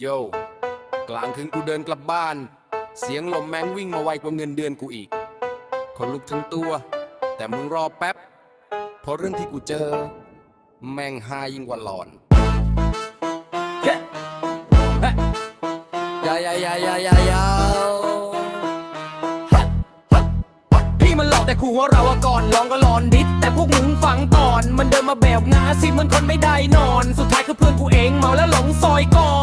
โยกลางคืนกูเดินกลับบ้าน เสียงลมแมงวิ่งมาไวกว่าเงินเดือนกูอีกคนลุกทั้งตัว แต่มึงรอแป๊บเพราะเรื่องที่กูเจอ แม่งหายิ่งกว่าหลอนยายายายายายา พี่มันหลอกแต่ขู่ว่าเราอะก่อนลองก็ลอนดิดแต่พวกมึงฟังก่อน มันเดินมาแบบงาสิเหมันคนไม่ได้นอน สุดท้ายคือเพื่อนกูเองเมาแล้วหลงซอยก่อ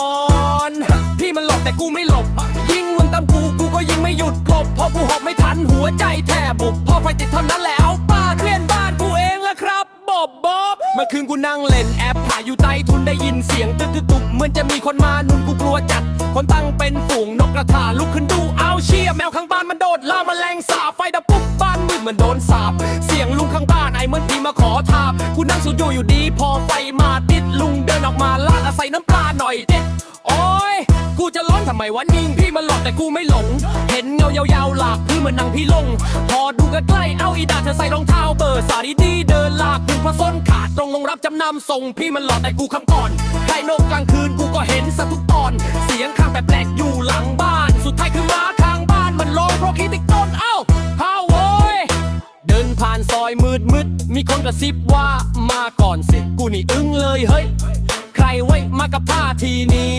นพี่มันหลอกแต่กูไม่หลบ ยิงมึงตามกูกูก็ยิงไม่หยุดกลบเพราะกูหอบไม่ทันหัวใจแทบบุบพอไฟติดเท่านั้นแหละเอาป้าเคลื่อนบ้านกูเองละครับบอบบอบเมื่อคืนกูนั่งเล่นแอปถ่ายอยู่ใต้ทุนได้ยินเสียงตึกตึกตุกเหมือนจะมีคนมานุนกูกลัวจัด คนตั้งเป็นฝูงนกกระทาลุกขึ้นดูเอาเชี่ยแมวข้างบ้านมัน มืดเหมือนโดนสาบ เสียงลุงข้างบ้านไอ้เหมือนผีมาขอทาบกูนั่งสูดอยู่อยู่ดี พอไฟมาติดลุงเดินออกมาลาดอาศัยน้ำปลาหน่อยเด็ดโอ้ยกูจะร้อนทำไมวะนิ่งพี่มันหลอกแต่กูไม่หลง เห็นเงายาวๆหลากพื้นเหมือนนางพี่ลง พอดูใกล้ๆเอาอีดาเธอใส่รองเท้าเบอร์สาดีดีเดินลากดึงพระส้นขาดตรงลงรับจำนำส่งพี่มันหลอกแต่กูคำก่อนใครนกกลางคืนกูก็เห็นสักทุกตอน เสียงข้างแปลกๆอยู่ ผ่านซอยมืดมืดมีคนกระซิบว่ามาก่อนสิกูนี่อึ้งเลยเฮ้ย ใครไว้มากับท่าทีนี้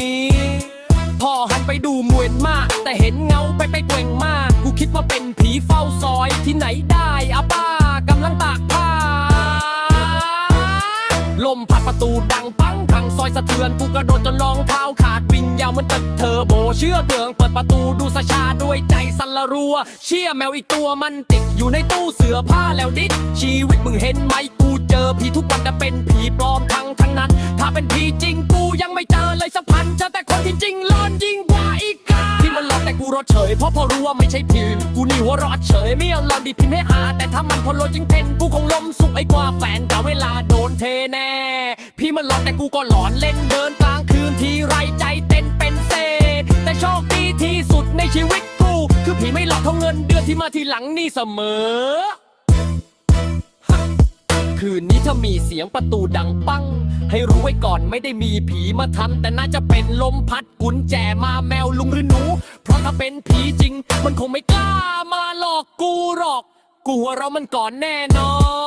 พอหันไปดูมวยมากแต่เห็นเงาไปไปเกว่งมากกูคิดว่าเป็นผีเฝ้าซอยที่ไหนได้อาป้ากำลังตากผ้า ลมพัดประตูดังปังทางซอยสะเทือนกูกระโดดจนรองเท้าขาดวิ่งยาวเหมันตึกเทอร์โบเชื่อเกืองเปิดประตูดูสชาด้วย ละรัว เชี่ยแมวอีกตัวมันติดอยู่ในตู้เสื้อผ้าแล้วดิชีวิตมึงเห็นไหมกูเจอผีทุกวันแต่เป็นผีปลอมทั้งทั้งนั้น ถ้าเป็นผีจริงกูยังไม่เจอเลยสักพันจอแต่คนที่จริงหลอนยิ่งกว่าอีกกาที่มันหลอกแต่กูรอเฉยเพราะพอรู้ว่าไม่ใช่ผีกูนี่หัวรอดเฉยไม่เอาลอนดิพิมพ์ให้หา แต่ถ้ามันพอโลจริงเทนกูคงล้มสุกไอ้กว่าแฟนก่าเวลาโดนเทแน่ พี่มันหลอนแต่กูก็หลอนเล่นเดินกลางคืนทีไรใจเต้นเป็นเศษแต่โชคดีที่สุดในชีวิต ของเงินเดือนที่มาทีหลังนี่เสมอ คืนนี้ถ้ามีเสียงประตูดังปัง ให้รู้ไว้ก่อนไม่ได้มีผีมาทำแต่น่าจะเป็นลมพัดกุญแจมาแมวลุงหรือหนู เพราะถ้าเป็นผีจริง มันคงไม่กล้ามาหลอกกูหรอกกูว่าเรามันก่อนแน่นอน